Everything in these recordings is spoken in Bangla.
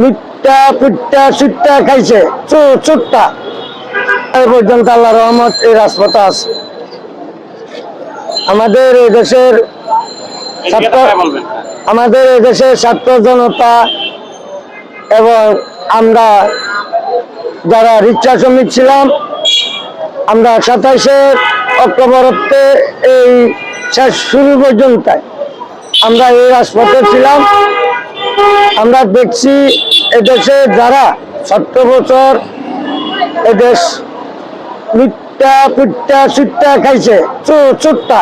মিট্টা পুট্টা সুট্টা খাইছে। চু- চুট্টা। এই পর্যন্ত আল্লাহ রহমত এই রাজপথে আছে। আমাদের এই দেশের আমাদের এই দেশের ছাত্র জনতা এবং আমরা যারা রিক্সা শ্রমিক ছিলাম আমরা সাতাশে অক্টোবরতে এই শেষ শুরু পর্যন্ত আমরা এই রাজপথে ছিলাম। আমরা দেখছি এদেশে যারা সত্তর বছর এদেশ মিথ্যা পুট্টা সুট্টা খাইছে চুট্টা।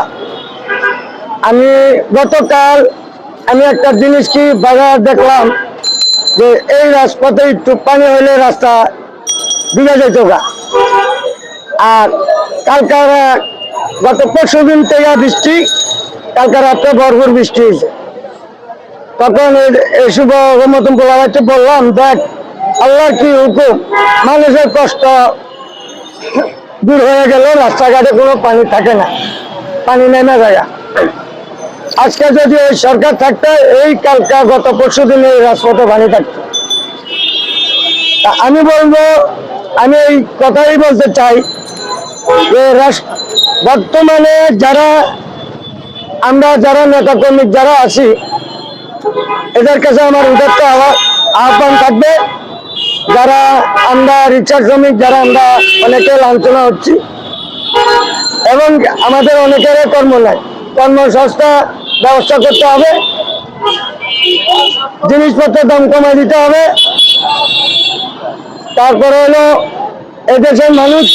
আমি গতকাল আমি একটা জিনিস কি বাজার দেখলাম যে এই রাজপথে একটু পানি হইলে রাস্তা ডুবে যেত আর কালকার গত পরশু দিন থেকে বৃষ্টি, কালকে রাত্রে ভরপুর বৃষ্টি হয়েছে তখন শুভ মতন পোলাবাইতে বললাম, দেখ আল্লাহ কি হুকুম? মানুষের কষ্ট দূর হয়ে গেল রাস্তাঘাটে কোনো পানি থাকে না। পানি নেমে যায়। আজকে যদি এই সরকার থাকতো, এই কালকা গত পরশু দিন এই রাজপথে পানি থাকতো। আমি বলব, আমি এই কথাই বলতে চাই যে বর্তমানে যারা, আমরা যারা নেতাকর্মী যারা আছি এদের কাছে আমার উদাত্ত আহ্বা- আহ্বান থাকবে। যারা আমরা রিক্সা শ্রমিক যারা আমরা অনেকে লাঞ্ছনা হচ্ছি, এবং আমাদের অনেকের কর্ম নাই। কর্মসংস্থা ব্যবস্থা করতে হবে। জিনিসপত্রের দাম কমাই দিতে হবে। তারপরে হলো এদেশের মানুষ,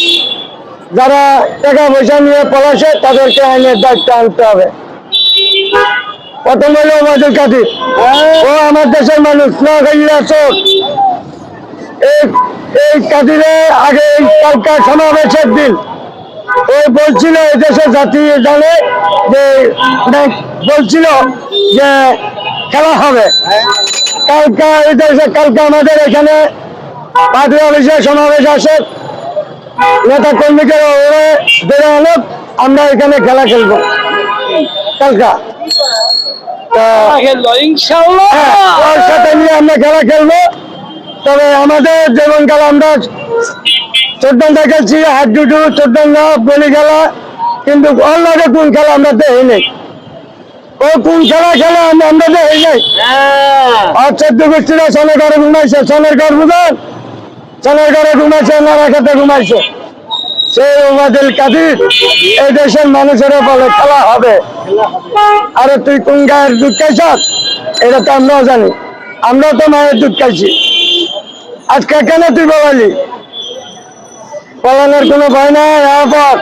যারা টাকা পয়সা নিয়ে পলাশে, তাদেরকে আইনের দায়িত্ব আনতে হবে। প্রথম হলো ওবায়দুল কাদির ও আমার দেশের মানুষ চোখ এই এই কাদিরে আগে কালকা সমাবেশের দিন ও বলছিল এই দেশের জাতি জানে যে মানে বলছিল যে খেলা হবে। কালকা এই দেশে কালকা আমাদের এখানে পার্টি অফিসে সমাবেশ আসে। নেতা কর্মীকে ওরা বেড়ে আনুক আমরা এখানে খেলা খেলব। কালকা। হ্যাঁ, ওর সাথে নিয়ে আমরা খেলা খেলব। তবে আমাদের যেমন খেলা আমরা চোদ্দটা খেলছি হাত দুটো চোদ্দটা বলি খেলা কিন্তু অন্যকে কোন খেলা আমরা দেখি ও কোন খেলা খেলা আমরা আমরা দেখি নেই। আর চোদ্দ গোষ্ঠীরা সনের ঘরে ঘুমাইছে সনের ঘর বুঝেন? সনের ঘরে ঘুমাইছে নারা খেতে ঘুমাইছে। সেই মানুষের খেলা হবে। আরে তুই কোন গায়ের দুধ খাইছস? এটা তো আমরাও জানি। আমরাও তো মায়ের দুধ খাইছি। আজকে কেন তুই বলালি? পলানোর কোনো ভয় নাই এরপর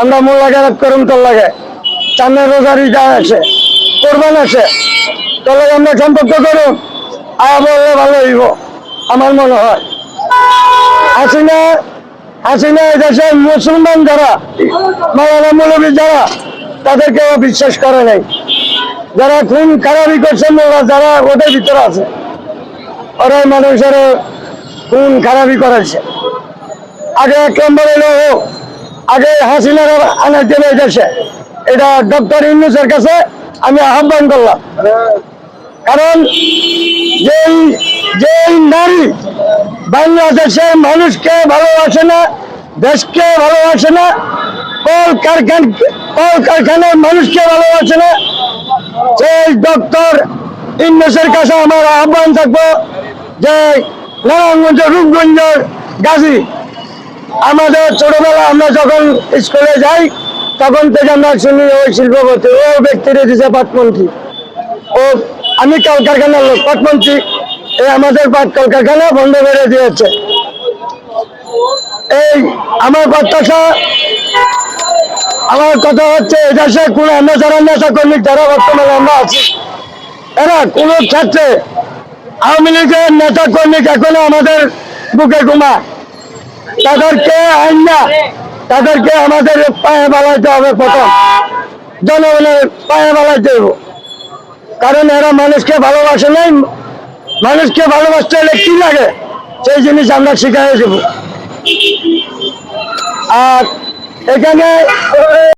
আমরা মূল লাগে করুন তোর লাগে। সামনে রোজার ঈদ আছে, কোরবান আছে। তোর লাগে আমরা সম্পর্ক করুন আয়া বললে ভালো হইব, আমার মনে হয়। হাসিনা হাসিনা এই দেশের মুসলমান যারা, মাওলানা মৌলবী যারা তাদেরকে বিশ্বাস করে নাই। যারা খুন খারাপি করছে যারা, ওদের ভিতরে আছে। ওরাই মানুষের খুন খারাপি করেছে আগে এক নম্বর এলো, আগে হাসিনার আনার জন্য এটা ডক্টর ইউনুসের কাছে আমি আহ্বান করলাম। কারণ যেই যেই নারী বাংলাদেশের মানুষকে ভালোবাসে না, দেশকে ভালোবাসে না, কল কারখান, কল কারখানার মানুষকে ভালোবাসে না, সেই ডক্টর ইন্দেশের কাছে আমার আহ্বান থাকব যে নারায়ণগঞ্জ রূপগঞ্জ গাজী। আমাদের ছোটবেলা আমরা যখন স্কুলে যাই, তখন থেকে আমরা শুনি ওই শিল্পপতি, ও ব্যক্তিরে দিছে পাটমন্ত্রী। ও আমি কল কারখানার লোক, পাটমন্ত্রী। এই আমাদের পাট কল কারখানা বন্ধ করে দিয়েছে। এই আমার প্রত্যাশা, আমার কথা হচ্ছে এদেশে কোন আমরা যারা কর্মী যারা বর্তমানে আমরা আছি, এরা কোন ক্ষেত্রে আওয়ামী লীগের নেতা কর্মী এখনও আমাদের বুকে ঘুমা তাদেরকে আইন না, তাদেরকে আমাদের পায়ে বালাইতে হবে প্রথম। জনগণের পায়ে বালাইতে হবে কারণ এরা মানুষকে ভালোবাসে নাই, মানুষকে ভালোবাসতে হলে কি লাগে? সেই জিনিস আমরা শিখাই দেব। আর এখানে